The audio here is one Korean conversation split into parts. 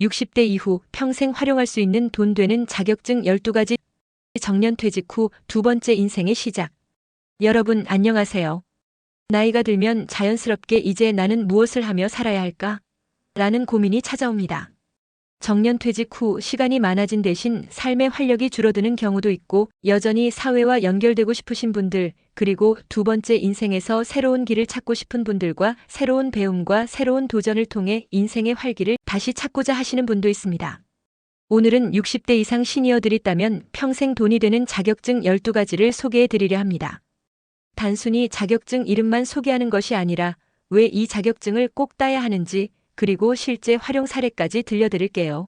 60대 이후 평생 활용할 수 있는 돈 되는 자격증 12가지 정년 퇴직 후 두 번째 인생의 시작. 여러분 안녕하세요. 나이가 들면 자연스럽게 이제 나는 무엇을 하며 살아야 할까? 라는 고민이 찾아옵니다. 정년 퇴직 후 시간이 많아진 대신 삶의 활력이 줄어드는 경우도 있고 여전히 사회와 연결되고 싶으신 분들 그리고 두 번째 인생에서 새로운 길을 찾고 싶은 분들과 새로운 배움과 새로운 도전을 통해 인생의 활기를 다시 찾고자 하시는 분도 있습니다. 오늘은 60대 이상 시니어들이 있다면 평생 돈이 되는 자격증 12가지를 소개해 드리려 합니다. 단순히 자격증 이름만 소개하는 것이 아니라 왜 이 자격증을 꼭 따야 하는지 그리고 실제 활용 사례까지 들려드릴게요.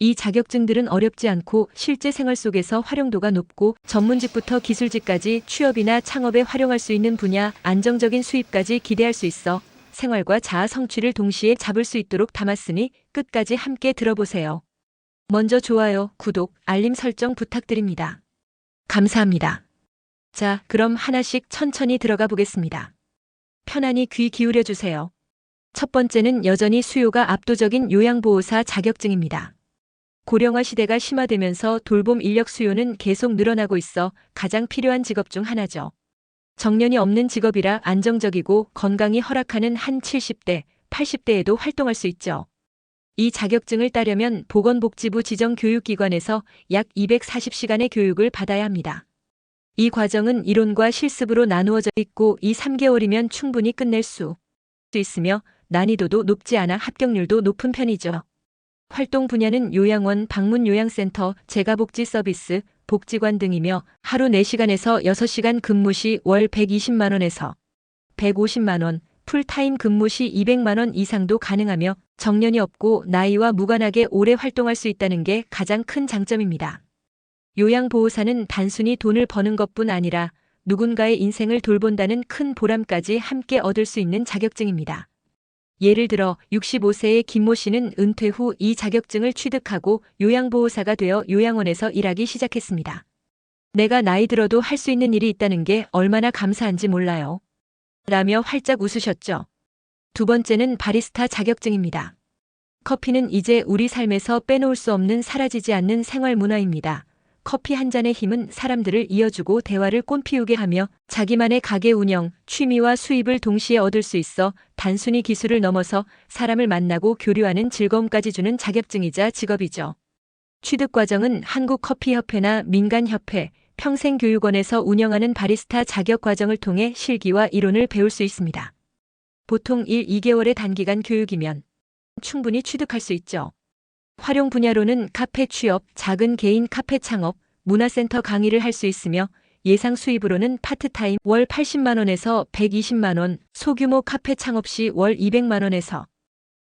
이 자격증들은 어렵지 않고 실제 생활 속에서 활용도가 높고 전문직부터 기술직까지 취업이나 창업에 활용할 수 있는 분야 안정적인 수입까지 기대할 수 있어 생활과 자아 성취를 동시에 잡을 수 있도록 담았으니 끝까지 함께 들어보세요. 먼저 좋아요, 구독, 알림 설정 부탁드립니다. 감사합니다. 자, 그럼 하나씩 천천히 들어가 보겠습니다. 편안히 귀 기울여 주세요. 첫 번째는 여전히 수요가 압도적인 요양보호사 자격증입니다. 고령화 시대가 심화되면서 돌봄 인력 수요는 계속 늘어나고 있어 가장 필요한 직업 중 하나죠. 정년이 없는 직업이라 안정적이고 건강이 허락하는 한 70대, 80대에도 활동할 수 있죠. 이 자격증을 따려면 보건복지부 지정 교육기관에서 약 240시간의 교육을 받아야 합니다. 이 과정은 이론과 실습으로 나누어져 있고 이 3개월이면 충분히 끝낼 수 있으며 난이도도 높지 않아 합격률도 높은 편이죠. 활동 분야는 요양원, 방문 요양센터, 재가복지 서비스, 복지관 등이며 하루 4시간에서 6시간 근무 시 월 120만원에서 150만원, 풀타임 근무 시 200만원 이상도 가능하며 정년이 없고 나이와 무관하게 오래 활동할 수 있다는 게 가장 큰 장점입니다. 요양보호사는 단순히 돈을 버는 것뿐 아니라 누군가의 인생을 돌본다는 큰 보람까지 함께 얻을 수 있는 자격증입니다. 예를 들어 65세의 김모 씨는 은퇴 후 이 자격증을 취득하고 요양보호사가 되어 요양원에서 일하기 시작했습니다. 내가 나이 들어도 할 수 있는 일이 있다는 게 얼마나 감사한지 몰라요. 라며 활짝 웃으셨죠. 두 번째는 바리스타 자격증입니다. 커피는 이제 우리 삶에서 빼놓을 수 없는 사라지지 않는 생활 문화입니다. 커피 한 잔의 힘은 사람들을 이어주고 대화를 꽃피우게 하며 자기만의 가게 운영, 취미와 수입을 동시에 얻을 수 있어 단순히 기술을 넘어서 사람을 만나고 교류하는 즐거움까지 주는 자격증이자 직업이죠. 취득 과정은 한국커피협회나 민간협회, 평생교육원에서 운영하는 바리스타 자격 과정을 통해 실기와 이론을 배울 수 있습니다. 보통 1, 2개월의 단기간 교육이면 충분히 취득할 수 있죠. 활용 분야로는 카페 취업, 작은 개인 카페 창업, 문화센터 강의를 할 수 있으며 예상 수입으로는 파트타임 월 80만원에서 120만원, 소규모 카페 창업 시 월 200만원에서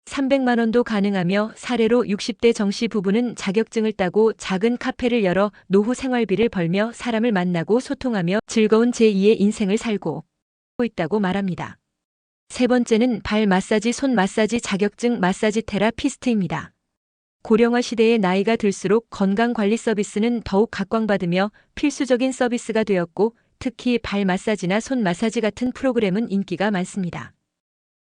300만원도 가능하며 사례로 60대 정씨 부부는 자격증을 따고 작은 카페를 열어 노후 생활비를 벌며 사람을 만나고 소통하며 즐거운 제2의 인생을 살고 있다고 말합니다. 세 번째는 발 마사지, 손 마사지 자격증 마사지 테라피스트입니다. 고령화 시대의 나이가 들수록 건강관리 서비스는 더욱 각광받으며 필수적인 서비스가 되었고 특히 발 마사지나 손 마사지 같은 프로그램은 인기가 많습니다.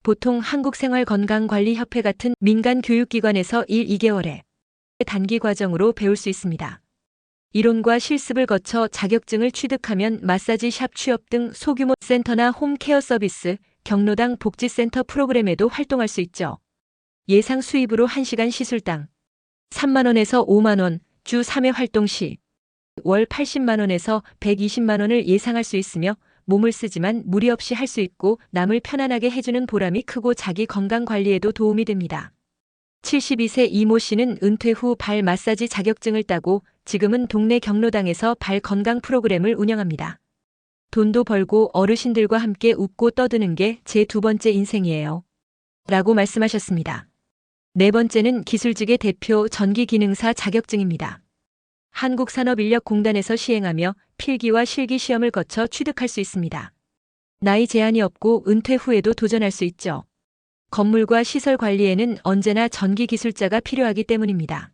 보통 한국생활건강관리협회 같은 민간 교육기관에서 1, 2개월의 단기 과정으로 배울 수 있습니다. 이론과 실습을 거쳐 자격증을 취득하면 마사지 샵 취업 등 소규모 센터나 홈케어 서비스, 경로당 복지센터 프로그램에도 활동할 수 있죠. 예상 수입으로 1시간 시술당 3만원에서 5만원, 주 3회 활동 시 월 80만원에서 120만원을 예상할 수 있으며 몸을 쓰지만 무리 없이 할 수 있고 남을 편안하게 해주는 보람이 크고 자기 건강 관리에도 도움이 됩니다. 72세 이모 씨는 은퇴 후 발 마사지 자격증을 따고 지금은 동네 경로당에서 발 건강 프로그램을 운영합니다. 돈도 벌고 어르신들과 함께 웃고 떠드는 게 제 두 번째 인생이에요. 라고 말씀하셨습니다. 네 번째는 기술직의 대표 전기기능사 자격증입니다. 한국산업인력공단에서 시행하며 필기와 실기 시험을 거쳐 취득할 수 있습니다. 나이 제한이 없고 은퇴 후에도 도전할 수 있죠. 건물과 시설 관리에는 언제나 전기 기술자가 필요하기 때문입니다.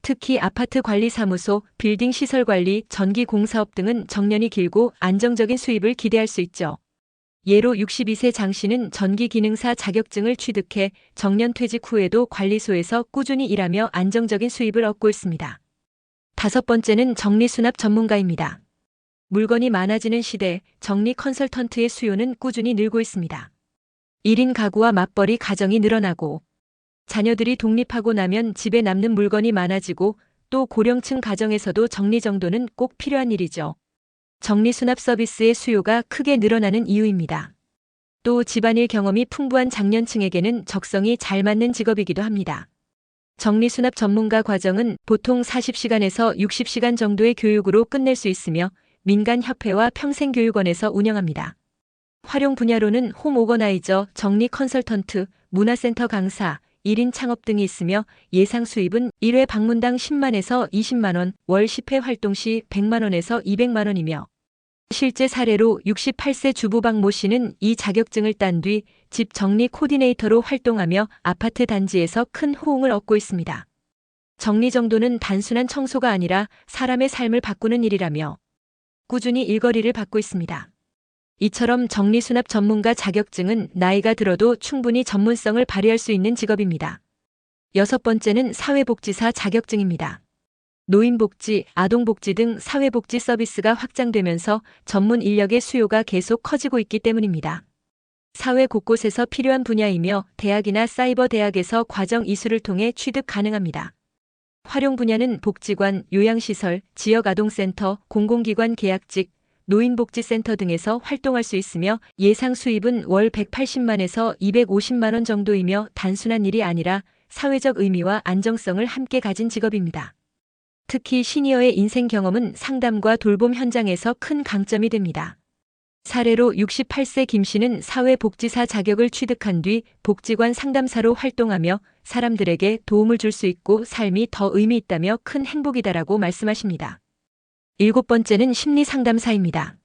특히 아파트 관리 사무소, 빌딩 시설 관리, 전기 공사업 등은 정년이 길고 안정적인 수입을 기대할 수 있죠. 예로 62세 장 씨는 전기기능사 자격증을 취득해 정년 퇴직 후에도 관리소에서 꾸준히 일하며 안정적인 수입을 얻고 있습니다. 다섯 번째는 정리수납 전문가입니다. 물건이 많아지는 시대 정리 컨설턴트의 수요는 꾸준히 늘고 있습니다. 1인 가구와 맞벌이 가정이 늘어나고 자녀들이 독립하고 나면 집에 남는 물건이 많아지고 또 고령층 가정에서도 정리정돈은 꼭 필요한 일이죠. 정리수납 서비스의 수요가 크게 늘어나는 이유입니다. 또 집안일 경험이 풍부한 장년층에게는 적성이 잘 맞는 직업이기도 합니다. 정리수납 전문가 과정은 보통 40시간에서 60시간 정도의 교육으로 끝낼 수 있으며 민간협회와 평생교육원에서 운영합니다. 활용 분야로는 홈 오거나이저, 정리 컨설턴트, 문화센터 강사, 1인 창업 등이 있으며 예상 수입은 1회 방문당 10만에서 20만원, 월 10회 활동 시 100만원에서 200만원이며 실제 사례로 68세 주부 박 모 씨는 이 자격증을 딴 뒤 집 정리 코디네이터로 활동하며 아파트 단지에서 큰 호응을 얻고 있습니다. 정리 정도는 단순한 청소가 아니라 사람의 삶을 바꾸는 일이라며 꾸준히 일거리를 받고 있습니다. 이처럼 정리수납 전문가 자격증은 나이가 들어도 충분히 전문성을 발휘할 수 있는 직업입니다. 여섯 번째는 사회복지사 자격증입니다. 노인복지, 아동복지 등 사회복지 서비스가 확장되면서 전문 인력의 수요가 계속 커지고 있기 때문입니다. 사회 곳곳에서 필요한 분야이며 대학이나 사이버 대학에서 과정 이수를 통해 취득 가능합니다. 활용 분야는 복지관, 요양시설, 지역아동센터, 공공기관 계약직, 노인복지센터 등에서 활동할 수 있으며 예상 수입은 월 180만에서 250만 원 정도이며 단순한 일이 아니라 사회적 의미와 안정성을 함께 가진 직업입니다. 특히 시니어의 인생 경험은 상담과 돌봄 현장에서 큰 강점이 됩니다. 사례로 68세 김 씨는 사회복지사 자격을 취득한 뒤 복지관 상담사로 활동하며 사람들에게 도움을 줄 수 있고 삶이 더 의미 있다며 큰 행복이다라고 말씀하십니다. 일곱 번째는 심리 상담사입니다.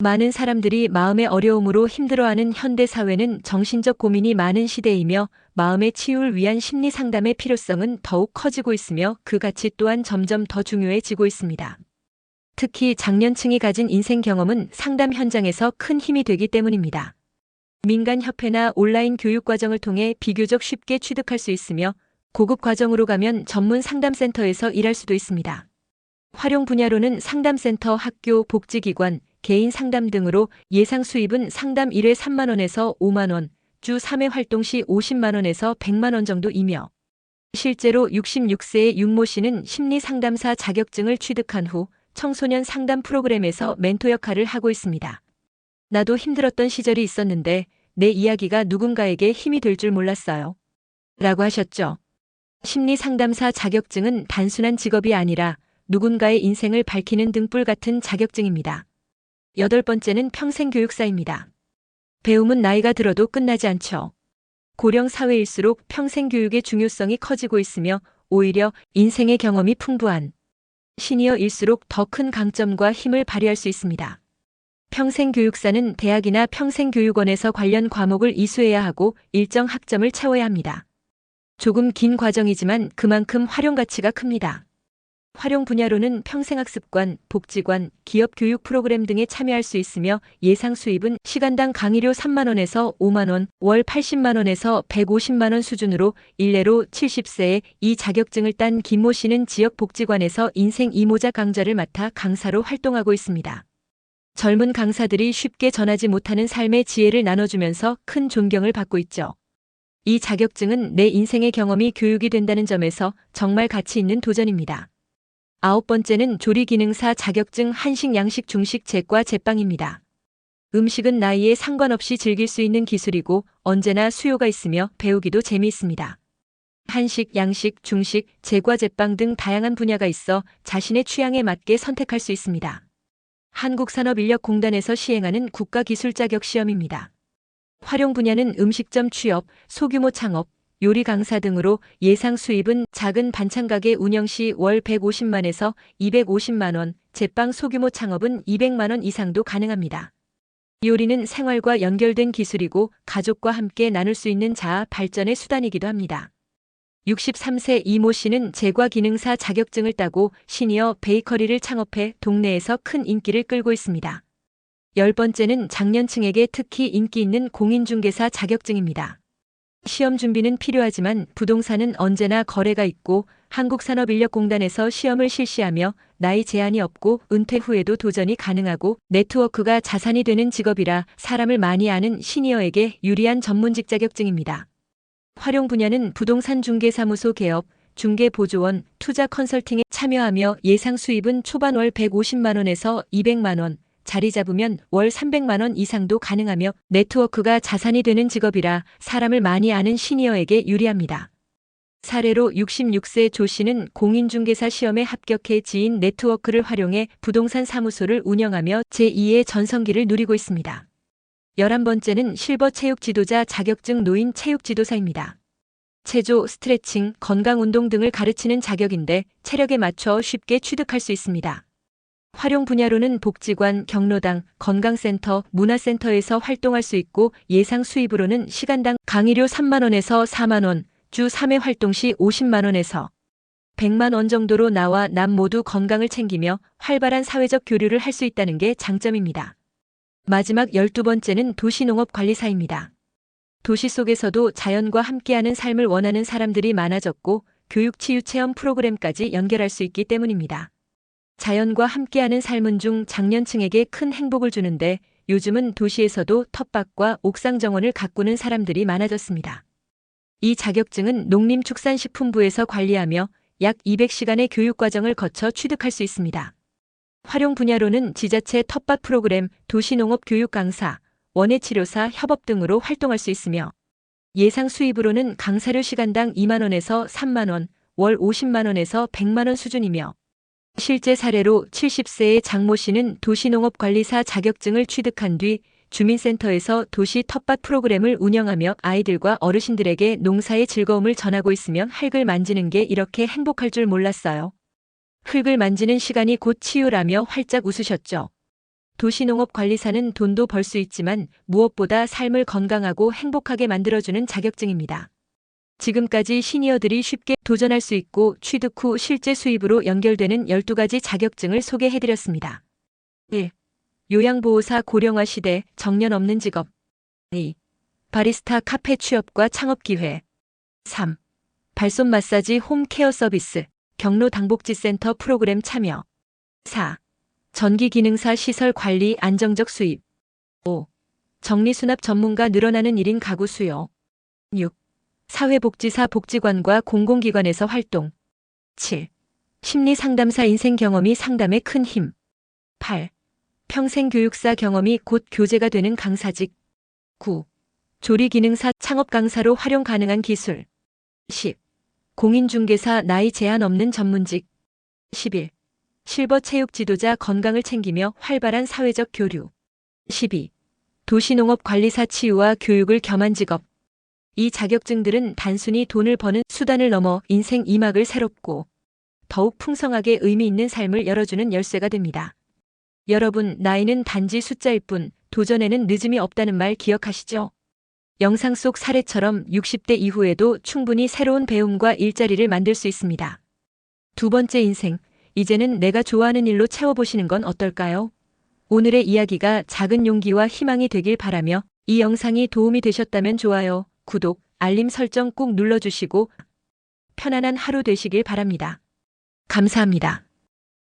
많은 사람들이 마음의 어려움으로 힘들어하는 현대 사회는 정신적 고민이 많은 시대이며 마음의 치유를 위한 심리 상담의 필요성은 더욱 커지고 있으며 그 가치 또한 점점 더 중요해지고 있습니다. 특히 장년층이 가진 인생 경험은 상담 현장에서 큰 힘이 되기 때문입니다. 민간협회나 온라인 교육 과정을 통해 비교적 쉽게 취득할 수 있으며 고급 과정으로 가면 전문 상담센터에서 일할 수도 있습니다. 활용 분야로는 상담센터, 학교, 복지기관, 개인 상담 등으로 예상 수입은 상담 1회 3만원에서 5만원, 주 3회 활동 시 50만원에서 100만원 정도이며 실제로 66세의 윤모 씨는 심리 상담사 자격증을 취득한 후 청소년 상담 프로그램에서 멘토 역할을 하고 있습니다. 나도 힘들었던 시절이 있었는데 내 이야기가 누군가에게 힘이 될 줄 몰랐어요. 라고 하셨죠. 심리 상담사 자격증은 단순한 직업이 아니라 누군가의 인생을 밝히는 등불 같은 자격증입니다. 여덟 번째는 평생교육사입니다. 배움은 나이가 들어도 끝나지 않죠. 고령 사회일수록 평생교육의 중요성이 커지고 있으며 오히려 인생의 경험이 풍부한 시니어일수록 더 큰 강점과 힘을 발휘할 수 있습니다. 평생교육사는 대학이나 평생교육원에서 관련 과목을 이수해야 하고 일정 학점을 채워야 합니다. 조금 긴 과정이지만 그만큼 활용 가치가 큽니다. 활용 분야로는 평생학습관, 복지관, 기업 교육 프로그램 등에 참여할 수 있으며 예상 수입은 시간당 강의료 3만원에서 5만원, 월 80만원에서 150만원 수준으로 일례로 70세에 이 자격증을 딴 김모 씨는 지역 복지관에서 인생 이모자 강좌를 맡아 강사로 활동하고 있습니다. 젊은 강사들이 쉽게 전하지 못하는 삶의 지혜를 나눠주면서 큰 존경을 받고 있죠. 이 자격증은 내 인생의 경험이 교육이 된다는 점에서 정말 가치 있는 도전입니다. 아홉 번째는 조리기능사 자격증 한식, 양식, 중식, 제과, 제빵입니다. 음식은 나이에 상관없이 즐길 수 있는 기술이고 언제나 수요가 있으며 배우기도 재미있습니다. 한식, 양식, 중식, 제과, 제빵 등 다양한 분야가 있어 자신의 취향에 맞게 선택할 수 있습니다. 한국산업인력공단에서 시행하는 국가기술 자격 시험입니다. 활용 분야는 음식점 취업, 소규모 창업, 요리 강사 등으로 예상 수입은 작은 반찬가게 운영 시 월 150만에서 250만 원, 제빵 소규모 창업은 200만 원 이상도 가능합니다. 요리는 생활과 연결된 기술이고 가족과 함께 나눌 수 있는 자아 발전의 수단이기도 합니다. 63세 이모 씨는 제과 기능사 자격증을 따고 시니어 베이커리를 창업해 동네에서 큰 인기를 끌고 있습니다. 열 번째는 장년층에게 특히 인기 있는 공인중개사 자격증입니다. 시험 준비는 필요하지만 부동산은 언제나 거래가 있고 한국산업인력공단에서 시험을 실시하며 나이 제한이 없고 은퇴 후에도 도전이 가능하고 네트워크가 자산이 되는 직업이라 사람을 많이 아는 시니어에게 유리한 전문직 자격증입니다. 활용 분야는 부동산 중개사무소 개업, 중개보조원, 투자 컨설팅에 참여하며 예상 수입은 초반 월 150만 원에서 200만 원, 자리 잡으면 월 300만 원 이상도 가능하며 네트워크가 자산이 되는 직업이라 사람을 많이 아는 시니어에게 유리합니다. 사례로 66세 조 씨는 공인중개사 시험에 합격해 지인 네트워크를 활용해 부동산 사무소를 운영하며 제2의 전성기를 누리고 있습니다. 11번째는 실버 체육 지도자 자격증 노인 체육 지도사입니다. 체조, 스트레칭, 건강운동 등을 가르치는 자격인데 체력에 맞춰 쉽게 취득할 수 있습니다. 활용 분야로는 복지관, 경로당, 건강센터, 문화센터에서 활동할 수 있고 예상 수입으로는 시간당 강의료 3만원에서 4만원, 주 3회 활동 시 50만원에서 100만 원 정도로 나와 남 모두 건강을 챙기며 활발한 사회적 교류를 할 수 있다는 게 장점입니다. 마지막 12번째는 도시농업관리사입니다. 도시 속에서도 자연과 함께하는 삶을 원하는 사람들이 많아졌고 교육 치유 체험 프로그램까지 연결할 수 있기 때문입니다. 자연과 함께하는 삶은 중 장년층에게 큰 행복을 주는데 요즘은 도시에서도 텃밭과 옥상 정원을 가꾸는 사람들이 많아졌습니다. 이 자격증은 농림축산식품부에서 관리하며 약 200시간의 교육과정을 거쳐 취득할 수 있습니다. 활용 분야로는 지자체 텃밭 프로그램, 도시농업 교육 강사, 원예치료사 협업 등으로 활동할 수 있으며 예상 수입으로는 강사료 시간당 2만원에서 3만원, 월 50만원에서 100만원 수준이며 실제 사례로 70세의 장모 씨는 도시농업관리사 자격증을 취득한 뒤 주민센터에서 도시 텃밭 프로그램을 운영하며 아이들과 어르신들에게 농사의 즐거움을 전하고 있으면 흙을 만지는 게 이렇게 행복할 줄 몰랐어요. 흙을 만지는 시간이 곧 치유라며 활짝 웃으셨죠. 도시농업관리사는 돈도 벌 수 있지만 무엇보다 삶을 건강하고 행복하게 만들어주는 자격증입니다. 지금까지 시니어들이 쉽게 도전할 수 있고 취득 후 실제 수입으로 연결되는 12가지 자격증을 소개해드렸습니다. 1. 요양보호사 고령화 시대 정년 없는 직업 2. 바리스타 카페 취업과 창업 기회 3. 발손 마사지 홈 케어 서비스 경로 당복지센터 프로그램 참여 4. 전기기능사 시설 관리 안정적 수입 5. 정리수납 전문가 늘어나는 1인 가구 수요 6. 사회복지사 복지관과 공공기관에서 활동 7. 심리상담사 인생 경험이 상담에 큰힘 8. 평생교육사 경험이 곧 교재가 되는 강사직 9. 조리기능사 창업 강사로 활용 가능한 기술 10. 공인중개사 나이 제한 없는 전문직 11. 실버 체육 지도자 건강을 챙기며 활발한 사회적 교류 12. 도시농업 관리사 치유와 교육을 겸한 직업 이 자격증들은 단순히 돈을 버는 수단을 넘어 인생 이막을 새롭고 더욱 풍성하게 의미 있는 삶을 열어주는 열쇠가 됩니다. 여러분, 나이는 단지 숫자일 뿐 도전에는 늦음이 없다는 말 기억하시죠? 영상 속 사례처럼 60대 이후에도 충분히 새로운 배움과 일자리를 만들 수 있습니다. 두 번째 인생, 이제는 내가 좋아하는 일로 채워보시는 건 어떨까요? 오늘의 이야기가 작은 용기와 희망이 되길 바라며 이 영상이 도움이 되셨다면 좋아요, 구독, 알림 설정 꼭 눌러주시고 편안한 하루 되시길 바랍니다. 감사합니다.